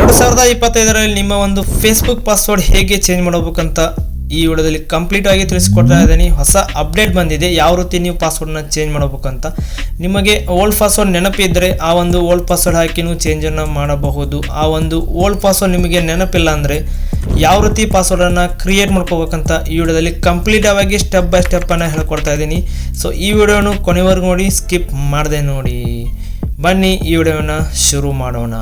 ಎರಡು ಸಾವಿರದ ಇಪ್ಪತ್ತೈದರಲ್ಲಿ ನಿಮ್ಮ ಒಂದು ಫೇಸ್ಬುಕ್ ಪಾಸ್ವರ್ಡ್ ಹೇಗೆ ಚೇಂಜ್ ಮಾಡಬೇಕಂತ ಈ ವಿಡಿಯೋದಲ್ಲಿ ಕಂಪ್ಲೀಟ್ ಆಗಿ ತಿಳಿಸ್ಕೊಡ್ತಾ ಇದ್ದೀನಿ. ಹೊಸ ಅಪ್ಡೇಟ್ ಬಂದಿದೆ. ಯಾವ ರೀತಿ ನೀವು ಪಾಸ್ವರ್ಡ್ನ ಚೇಂಜ್ ಮಾಡಬೇಕಂತ. ನಿಮಗೆ ಓಲ್ಡ್ ಪಾಸ್ವರ್ಡ್ ನೆನಪಿದ್ದರೆ ಆ ಒಂದು ಓಲ್ಡ್ ಪಾಸ್ವರ್ಡ್ ಹಾಕಿ ನೀವು ಚೇಂಜನ್ನು ಮಾಡಬಹುದು. ಆ ಒಂದು ಓಲ್ಡ್ ಪಾಸ್ವರ್ಡ್ ನಿಮಗೆ ನೆನಪಿಲ್ಲ ಅಂದರೆ ಯಾವ ರೀತಿ ಪಾಸ್ವರ್ಡನ್ನು ಕ್ರಿಯೇಟ್ ಮಾಡ್ಕೋಬೇಕಂತ ಈ ವಿಡಿಯೋದಲ್ಲಿ ಕಂಪ್ಲೀಟ್ ಆಗಿ ಸ್ಟೆಪ್ ಬೈ ಸ್ಟೆಪ್ಪನ್ನು ಹೇಳ್ಕೊಡ್ತಾ ಇದ್ದೀನಿ. ಸೊ ಈ ವಿಡಿಯೋನು ಕೊನೆವರೆಗೂ ನೋಡಿ ಸ್ಕಿಪ್ ಮಾಡದೆ ನೋಡಿ. ಬನ್ನಿ, ಈ ವಿಡಿಯೋನ ಶುರು ಮಾಡೋಣ.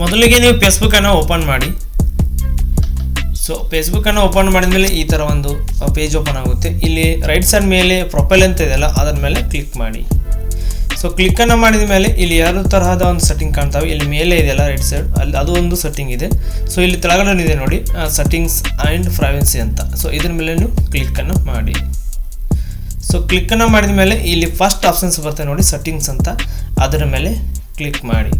ಮೊದಲಿಗೆ ನೀವು ಫೇಸ್ಬುಕ್ಕನ್ನು ಓಪನ್ ಮಾಡಿ. ಸೊ ಫೇಸ್ಬುಕ್ಕನ್ನು ಓಪನ್ ಮಾಡಿದ ಮೇಲೆ ಈ ಥರ ಒಂದು ಪೇಜ್ ಓಪನ್ ಆಗುತ್ತೆ. ಇಲ್ಲಿ ರೈಟ್ ಸೈಡ್ ಮೇಲೆ ಪ್ರೊಫೈಲ್ ಅಂತ ಇದೆಯಲ್ಲ ಅದರ ಮೇಲೆ ಕ್ಲಿಕ್ ಮಾಡಿ. ಸೊ ಕ್ಲಿಕ್ಕನ್ನು ಮಾಡಿದ ಮೇಲೆ ಇಲ್ಲಿ ಎರಡು ತರಹದ ಒಂದು ಸೆಟ್ಟಿಂಗ್ ಕಾಣ್ತಾವೆ. ಇಲ್ಲಿ ಮೇಲೆ ಇದೆಯಲ್ಲ ರೈಟ್ ಸೈಡ್ ಅಲ್ಲಿ ಅದು ಒಂದು ಸೆಟ್ಟಿಂಗ್ ಇದೆ. ಸೊ ಇಲ್ಲಿ ಕೆಳಗಡೆ ಇದೆ ನೋಡಿ ಸೆಟ್ಟಿಂಗ್ಸ್ ಆ್ಯಂಡ್ ಪ್ರೈವೆನ್ಸಿ ಅಂತ. ಸೊ ಇದ್ರ ಮೇಲೆ ನೀವು ಕ್ಲಿಕ್ಕನ್ನು ಮಾಡಿ. ಸೊ ಕ್ಲಿಕ್ಕನ್ನು ಮಾಡಿದ ಮೇಲೆ ಇಲ್ಲಿ ಫಸ್ಟ್ ಆಪ್ಷನ್ಸ್ ಬರ್ತದೆ ನೋಡಿ ಸೆಟ್ಟಿಂಗ್ಸ್ ಅಂತ. ಅದರ ಮೇಲೆ ಕ್ಲಿಕ್ ಮಾಡಿ.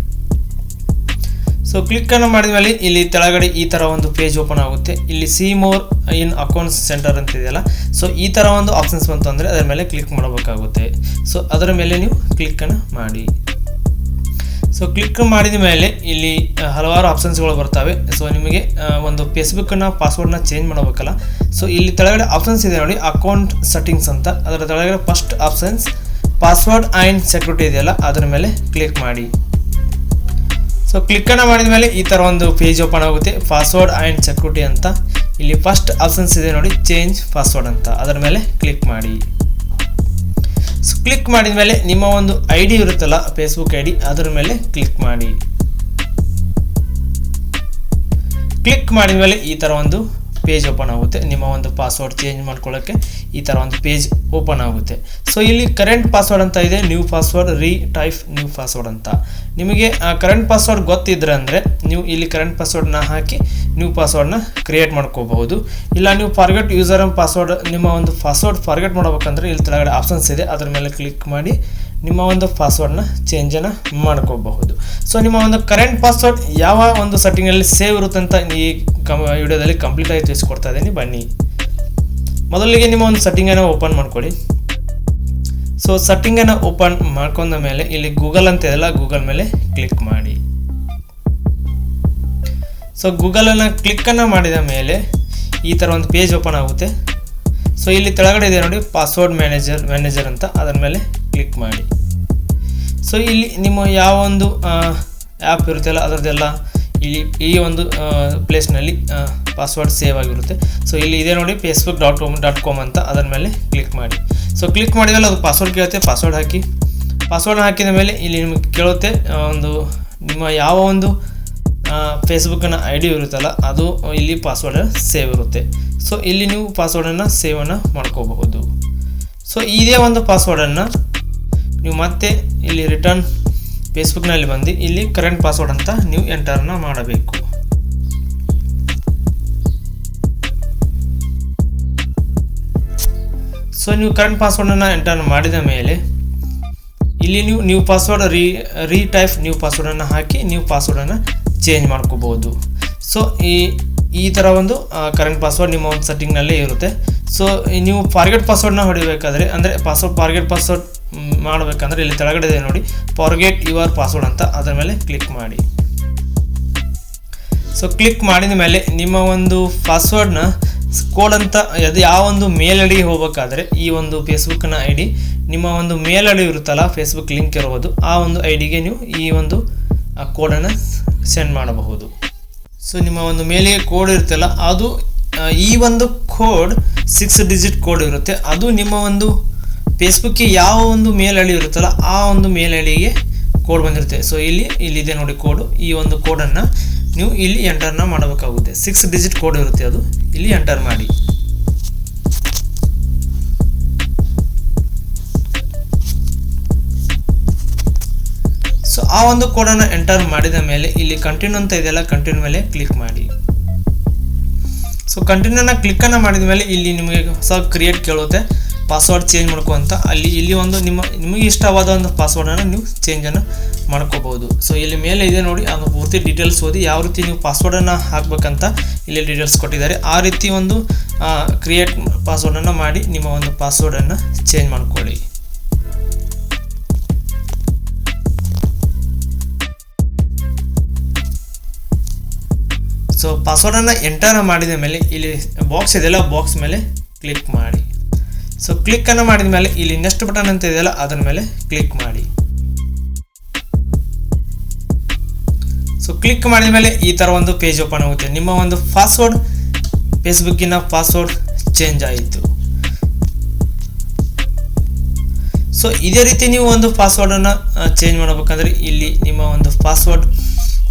ಸೊ ಕ್ಲಿಕ್ಕನ್ನು ಮಾಡಿದ ಮೇಲೆ ಇಲ್ಲಿ ತೆಳಗಡೆ ಈ ಥರ ಒಂದು ಪೇಜ್ ಓಪನ್ ಆಗುತ್ತೆ. ಇಲ್ಲಿ see more in accounts center ಅಂತ ಇದೆಯಲ್ಲ. ಸೊ ಈ ಥರ ಒಂದು ಆಪ್ಷನ್ಸ್ ಬಂತು ಅಂದರೆ ಅದರ ಮೇಲೆ ಕ್ಲಿಕ್ ಮಾಡಬೇಕಾಗುತ್ತೆ. ಸೊ ಅದರ ಮೇಲೆ ನೀವು ಕ್ಲಿಕ್ಕನ್ನು ಮಾಡಿ. ಸೊ ಕ್ಲಿಕ್ ಮಾಡಿದ ಮೇಲೆ ಇಲ್ಲಿ ಹಲವಾರು ಆಪ್ಷನ್ಸ್ಗಳು ಬರ್ತವೆ. ಸೊ ನಿಮಗೆ ಒಂದು ಫೇಸ್ಬುಕ್ಕನ್ನು ಪಾಸ್ವರ್ಡ್ನ ಚೇಂಜ್ ಮಾಡಬೇಕಲ್ಲ. ಸೊ ಇಲ್ಲಿ ತೆಳಗಡೆ ಆಪ್ಷನ್ಸ್ ಇದೆ ನೋಡಿ ಅಕೌಂಟ್ ಸೆಟ್ಟಿಂಗ್ಸ್ ಅಂತ. ಅದರ ತೆಳಗಡೆ first options password and security ಇದೆಯಲ್ಲ, ಅದರ ಮೇಲೆ ಕ್ಲಿಕ್ ಮಾಡಿ. ಸೊ ಕ್ಲಿಕ್ಕನ್ನು ಮಾಡಿದ ಮೇಲೆ ಈ ಥರ ಒಂದು ಪೇಜ್ ಓಪನ್ ಆಗುತ್ತೆ. ಪಾಸ್ವರ್ಡ್ ಆ್ಯಂಡ್ ಸೆಕ್ಯೂರಿಟಿ ಅಂತ. ಇಲ್ಲಿ ಫಸ್ಟ್ ಆಪ್ಷನ್ಸ್ ಇದೆ ನೋಡಿ. ಚೇಂಜ್ ಪಾಸ್ವರ್ಡ್ ಅಂತ. ಅದರ ಮೇಲೆ ಕ್ಲಿಕ್ ಮಾಡಿ. ಸೊ ಕ್ಲಿಕ್ ಮಾಡಿದ ಮೇಲೆ ನಿಮ್ಮ ಒಂದು ಐ ಡಿ ಇರುತ್ತಲ್ಲ ಫೇಸ್ಬುಕ್ ಐ ಡಿ ಅದರ ಮೇಲೆ ಕ್ಲಿಕ್ ಮಾಡಿ. ಕ್ಲಿಕ್ ಮಾಡಿದ ಮೇಲೆ ಈ ಥರ ಒಂದು ಪೇಜ್ ಓಪನ್ ಆಗುತ್ತೆ. ನಿಮ್ಮ ಒಂದು ಪಾಸ್ವರ್ಡ್ ಚೇಂಜ್ ಮಾಡ್ಕೊಳ್ಳೋಕ್ಕೆ ಈ ಥರ ಒಂದು ಪೇಜ್ ಓಪನ್ ಆಗುತ್ತೆ. ಸೊ ಇಲ್ಲಿ ಕರೆಂಟ್ ಪಾಸ್ವರ್ಡ್ ಅಂತ ಇದೆ. ನ್ಯೂ ಪಾಸ್ವರ್ಡ್ ರೀ ಟೈಫ್ ನ್ಯೂ ಪಾಸ್ವರ್ಡ್ ಅಂತ. ನಿಮಗೆ, ಆ ಕರೆಂಟ್ ಪಾಸ್ವರ್ಡ್ ಗೊತ್ತಿದ್ರೆ ಅಂದರೆ ನೀವು ಇಲ್ಲಿ ಕರೆಂಟ್ ಪಾಸ್ವರ್ಡ್ನ ಹಾಕಿ ನ್ಯೂ ಪಾಸ್ವರ್ಡ್ನ ಕ್ರಿಯೇಟ್ ಮಾಡ್ಕೋಬಹುದು. ಇಲ್ಲ, ನೀವು ಫಾರ್ಗೆಟ್ ಯೂಸರ್ ಪಾಸ್ವರ್ಡ್ ನಿಮ್ಮ ಒಂದು ಪಾಸ್ವರ್ಡ್ ಫಾರ್ಗೆಟ್ ಮಾಡ್ಬೇಕಂದ್ರೆ ಇಲ್ಲಿ ತೆಳಗಡೆ ಆಪ್ಷನ್ಸ್ ಇದೆ. ಅದರ ಮೇಲೆ ಕ್ಲಿಕ್ ಮಾಡಿ. ನಿಮ್ಮ ಒಂದು ಪಾಸ್ವರ್ಡ್ನ ಚೇಂಜನ್ನು ಮಾಡ್ಕೋಬಹುದು. ಸೊ ನಿಮ್ಮ ಒಂದು ಕರೆಂಟ್ ಪಾಸ್ವರ್ಡ್ ಯಾವ ಒಂದು ಸೆಟ್ಟಿಂಗಲ್ಲಿ ಸೇವ್ ಇರುತ್ತೆ ಅಂತ ಈ ಕಮ್, ವಿಡಿಯೋದಲ್ಲಿ ಕಂಪ್ಲೀಟ್ ಆಗಿ ತಿಳಿಸ್ಕೊಡ್ತಾ ಇದ್ದೀನಿ. ಬನ್ನಿ. ಮೊದಲಿಗೆ ನಿಮ್ಮ ಒಂದು ಸೆಟ್ಟಿಂಗನ್ನು ಓಪನ್ ಮಾಡ್ಕೊಳ್ಳಿ. ಸೊ ಸೆಟ್ಟಿಂಗನ್ನು ಓಪನ್ ಮಾಡ್ಕೊಂಡ ಮೇಲೆ ಇಲ್ಲಿ ಗೂಗಲ್ ಅಂತ ಇದೆಲ್ಲ ಗೂಗಲ್ ಮೇಲೆ ಕ್ಲಿಕ್ ಮಾಡಿ. ಸೊ ಗೂಗಲನ್ನು ಕ್ಲಿಕ್ಕನ್ನು ಮಾಡಿದ ಮೇಲೆ ಈ ಥರ ಒಂದು ಪೇಜ್ ಓಪನ್ ಆಗುತ್ತೆ. ಸೊ ಇಲ್ಲಿ ತೆಳಗಡೆ ಇದೆ ನೋಡಿ ಪಾಸ್ವರ್ಡ್ ಮ್ಯಾನೇಜರ್ ಮ್ಯಾನೇಜರ್ ಅಂತ. ಅದರ ಮೇಲೆ ಕ್ಲಿಕ್ ಮಾಡಿ. ಸೊ ಇಲ್ಲಿ ನಿಮ್ಮ ಯಾವ ಒಂದು ಆ್ಯಪ್ ಇರುತ್ತಲ್ಲ, ಅದರದ್ದೆಲ್ಲ ಇಲ್ಲಿ ಈ ಒಂದು ಪ್ಲೇಸ್ನಲ್ಲಿ ಪಾಸ್ವರ್ಡ್ ಸೇವ್ ಆಗಿರುತ್ತೆ. ಸೊ ಇಲ್ಲಿ ಇದೆ ನೋಡಿ Facebook dot com dot com ಅಂತ ಅದರ ಮೇಲೆ ಕ್ಲಿಕ್ ಮಾಡಿ. ಸೊ ಕ್ಲಿಕ್ ಮಾಡಿದಾಗ ಅದು ಪಾಸ್ವರ್ಡ್ ಕೇಳುತ್ತೆ ಪಾಸ್ವರ್ಡ್ ಹಾಕಿ. ಪಾಸ್ವರ್ಡ್ ಹಾಕಿದ ಮೇಲೆ ಇಲ್ಲಿ ನಿಮಗೆ ಕೇಳುತ್ತೆ ಒಂದು ನಿಮ್ಮ ಯಾವ ಒಂದು ಫೇಸ್ಬುಕ್ಕಿನ ಐ ಡಿ ಇರುತ್ತಲ್ಲ, ಅದು ಇಲ್ಲಿ ಪಾಸ್ವರ್ಡ್ ಸೇವ್ ಇರುತ್ತೆ. ಸೊ ಇಲ್ಲಿ ನೀವು ಪಾಸ್ವರ್ಡನ್ನು ಸೇವನ್ನು ಮಾಡ್ಕೋಬಹುದು. ಸೊ ಇದೇ ಒಂದು ಪಾಸ್ವರ್ಡನ್ನು ನೀವು ಮತ್ತೆ ಇಲ್ಲಿ ರಿಟರ್ನ್ ಫೇಸ್ಬುಕ್ನಲ್ಲಿ ಬಂದು ಇಲ್ಲಿ ಕರೆಂಟ್ ಪಾಸ್ವರ್ಡ್ ಅಂತ ನೀವು ಎಂಟರ್ನ ಮಾಡಬೇಕು. ಸೊ ನೀವು ಕರೆಂಟ್ ಪಾಸ್ವರ್ಡನ್ನು ಎಂಟರ್ ಮಾಡಿದ ಮೇಲೆ ಇಲ್ಲಿ ನೀವು new password re retype new ಪಾಸ್ವರ್ಡನ್ನು ಹಾಕಿ ನ್ಯೂ ಪಾಸ್ವರ್ಡನ್ನು ಚೇಂಜ್ ಮಾಡ್ಕೋಬೋದು. ಸೊ ಈ ಈ ಥರ ಒಂದು ಕರೆಂಟ್ ಪಾಸ್ವರ್ಡ್ ನಿಮ್ಮ ಒಂದು ಸೆಟ್ಟಿಂಗ್ನಲ್ಲೇ ಇರುತ್ತೆ. ಸೊ ನೀವು ಫಾರ್ಗೆಟ್ ಪಾಸ್ವರ್ಡ್ನ ಹೊಡಿಬೇಕಾದ್ರೆ, ಅಂದರೆ ಪಾಸ್ವರ್ಡ್ ಫಾರ್ಗೆಟ್ ಪಾಸ್ವರ್ಡ್ ಮಾಡಬೇಕಂದ್ರೆ ಇಲ್ಲಿ ತೆಳಗಡೆ ಇದೆ ನೋಡಿ ಫಾರ್ಗೆಟ್ ಯುವರ್ ಪಾಸ್ವರ್ಡ್ ಅಂತ. ಅದರ ಮೇಲೆ ಕ್ಲಿಕ್ ಮಾಡಿ. ಸೊ ಕ್ಲಿಕ್ ಮಾಡಿದ ಮೇಲೆ ನಿಮ್ಮ ಒಂದು ಪಾಸ್ವರ್ಡ್ನ ಕೋಡ್ ಅಂತ, ಅದು ಯಾವ ಒಂದು ಮೇಲ್ ಐ ಹೋಗಬೇಕಾದ್ರೆ, ಈ ಒಂದು ಫೇಸ್ಬುಕ್ನ ಐ ಡಿ ನಿಮ್ಮ ಒಂದು ಮೇಲ್ ಐ ಇರುತ್ತಲ್ಲ ಫೇಸ್ಬುಕ್ ಲಿಂಕ್ ಇರ್ಬೋದು, ಆ ಒಂದು ಐ ಡಿಗೆ ನೀವು ಈ ಒಂದು ಕೋಡನ್ನು ಸೆಂಡ್ ಮಾಡಬಹುದು. ಸೊ ನಿಮ್ಮ ಒಂದು ಮೇಲಿಗೆ ಕೋಡ್ ಇರುತ್ತಲ್ಲ, ಅದು ಈ ಒಂದು ಕೋಡ್ ಸಿಕ್ಸ್ ಡಿಜಿಟ್ ಕೋಡ್ ಇರುತ್ತೆ. ಅದು ನಿಮ್ಮ ಒಂದು ಫೇಸ್ಬುಕ್ಗೆ ಯಾವ ಒಂದು ಮೇಲ್ ಇರುತ್ತಲ್ಲ ಆ ಒಂದು ಮೇಲ್ ಕೋಡ್ ಬಂದಿರುತ್ತೆ. ಸೊ ಇಲ್ಲಿ ಇಲ್ಲಿದೆ ನೋಡಿ ಕೋಡು ಈ ಒಂದು ಕೋಡನ್ನು ನೀವು ಇಲ್ಲಿ ಎಂಟರ್ನ ಮಾಡಬೇಕಾಗುತ್ತೆ. ಸಿಕ್ಸ್ ಡಿಜಿಟ್ ಕೋಡ್ ಇರುತ್ತೆ ಅದು. ಇಲ್ಲಿ ಎಂಟರ್ ಮಾಡಿ. ಸೊ ಆ ಒಂದು ಕೋಡನ್ನು ಎಂಟರ್ ಮಾಡಿದ ಮೇಲೆ ಇಲ್ಲಿ ಕಂಟಿನ್ಯೂ ಅಂತ ಇದೆಯಲ್ಲ ಕಂಟಿನ್ಯೂ ಮೇಲೆ ಕ್ಲಿಕ್ ಮಾಡಿ. ಸೊ ಕಂಟಿನ್ಯೂನ ಕ್ಲಿಕ್ಕನ್ನು ಮಾಡಿದ ಮೇಲೆ ಇಲ್ಲಿ ನಿಮಗೆ ಹೊಸ ಕ್ರಿಯೇಟ್ ಕೇಳುತ್ತೆ. ಪಾಸ್ವರ್ಡ್ ಚೇಂಜ್ ಮಾಡ್ಕೊಂತ ಅಲ್ಲಿ, ಇಲ್ಲಿ ಒಂದು ನಿಮ್ಮ, ನಿಮಗೆ ಇಷ್ಟವಾದ ಒಂದು ಪಾಸ್ವರ್ಡನ್ನು ನೀವು ಚೇಂಜನ್ನು ಮಾಡ್ಕೋಬೋದು. ಸೊ ಇಲ್ಲಿ ಮೇಲೆ ಇದೆ ನೋಡಿ ಅದು ಪೂರ್ತಿ ಡೀಟೇಲ್ಸ್ ಓದಿ ಯಾವ ರೀತಿ ನೀವು ಪಾಸ್ವರ್ಡನ್ನು ಹಾಕಬೇಕಂತ ಇಲ್ಲಿ ಡೀಟೇಲ್ಸ್ ಕೊಟ್ಟಿದ್ದಾರೆ. ಆ ರೀತಿ ಒಂದು ಕ್ರಿಯೇಟ್ ಪಾಸ್ವರ್ಡನ್ನು ಮಾಡಿ ನಿಮ್ಮ ಒಂದು ಪಾಸ್ವರ್ಡನ್ನು ಚೇಂಜ್ ಮಾಡ್ಕೊಳ್ಳಿ. ಸೊ ಪಾಸ್ವರ್ಡನ್ನು ಎಂಟರ್ ಮಾಡಿದ ಮೇಲೆ, ಇಲ್ಲಿ ಬಾಕ್ಸ್ ಇದೆಲ್ಲ ಬಾಕ್ಸ್ ಮೇಲೆ ಕ್ಲಿಕ್ ಮಾಡಿ. ಸೊ ಕ್ಲಿಕ್ಕನ್ನು ಮಾಡಿದ ಮೇಲೆ ಇಲ್ಲಿ ನೆಕ್ಸ್ಟ್ ಬಟನ್ ಅಂತ ಇದೆಯಲ್ಲ, ಅದರ ಮೇಲೆ ಕ್ಲಿಕ್ ಮಾಡಿ. ಸೊ ಕ್ಲಿಕ್ ಮಾಡಿದ ಮೇಲೆ ಈ ಥರ ಒಂದು ಪೇಜ್ ಓಪನ್ ಆಗುತ್ತೆ. ನಿಮ್ಮ ಒಂದು ಪಾಸ್ವರ್ಡ್ ಫೇಸ್ಬುಕ್ಕಿನ ಪಾಸ್ವರ್ಡ್ ಚೇಂಜ್ ಆಯಿತು. ಸೊ ಇದೇ ರೀತಿ ನೀವು ಒಂದು ಪಾಸ್ವರ್ಡನ್ನು ಚೇಂಜ್ ಮಾಡಬೇಕಂದ್ರೆ ಇಲ್ಲಿ ನಿಮ್ಮ ಒಂದು ಪಾಸ್ವರ್ಡ್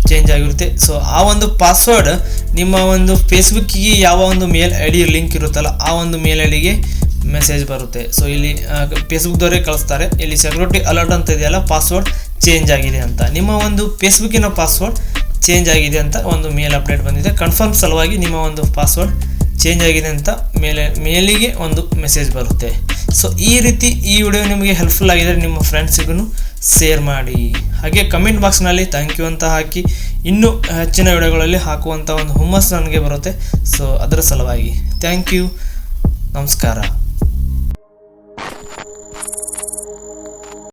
ಚೇಂಜ್ ಆಗಿರುತ್ತೆ. ಸೊ ಆ ಒಂದು ಪಾಸ್ವರ್ಡ್ ನಿಮ್ಮ ಒಂದು ಫೇಸ್ಬುಕ್ಕಿಗೆ ಯಾವ ಒಂದು ಮೇಲ್ ಐ ಡಿ ಲಿಂಕ್ ಇರುತ್ತಲ್ಲ, ಆ ಒಂದು ಮೇಲ್ ಐ ಡಿಗೆ ಮೆಸೇಜ್ ಬರುತ್ತೆ. ಸೊ ಇಲ್ಲಿ ಫೇಸ್ಬುಕ್ದವರೇ ಕಳಿಸ್ತಾರೆ. ಇಲ್ಲಿ ಸೆಕ್ಯೂರಿಟಿ ಅಲರ್ಟ್ ಅಂತ ಇದೆಯಲ್ಲ ಪಾಸ್ವರ್ಡ್ ಚೇಂಜ್ ಆಗಿದೆ ಅಂತ. ನಿಮ್ಮ ಒಂದು ಫೇಸ್ಬುಕ್ಕಿನ ಪಾಸ್ವರ್ಡ್ ಚೇಂಜ್ ಆಗಿದೆ ಅಂತ ಒಂದು ಮೇಲ್ ಅಪ್ಡೇಟ್ ಬಂದಿದೆ. ಕನ್ಫರ್ಮ್ ಸಲುವಾಗಿ ನಿಮ್ಮ ಒಂದು ಪಾಸ್ವರ್ಡ್ ಚೇಂಜ್ ಆಗಿದೆ ಅಂತ ಮೇಲೆ, ಮೇಲಿಗೆ ಒಂದು ಮೆಸೇಜ್ ಬರುತ್ತೆ. ಸೊ ಈ ರೀತಿ ಈ ವಿಡಿಯೋ ನಿಮಗೆ ಹೆಲ್ಪ್ಫುಲ್ ಆಗಿದರೆ ನಿಮ್ಮ ಫ್ರೆಂಡ್ಸಿಗೂ ಶೇರ್ ಮಾಡಿ. ಹಾಗೆ ಕಮೆಂಟ್ ಬಾಕ್ಸ್ನಲ್ಲಿ ಥ್ಯಾಂಕ್ ಯು ಅಂತ ಹಾಕಿ, ಇನ್ನೂ ಹೆಚ್ಚಿನ ವಿಡಿಯೋಗಳಲ್ಲಿ ಹಾಕುವಂಥ ಒಂದು ಹುಮ್ಮಸ್ಸು ನನಗೆ ಬರುತ್ತೆ. ಸೊ ಅದರ ಸಲುವಾಗಿ ಥ್ಯಾಂಕ್ ಯು ನಮಸ್ಕಾರ.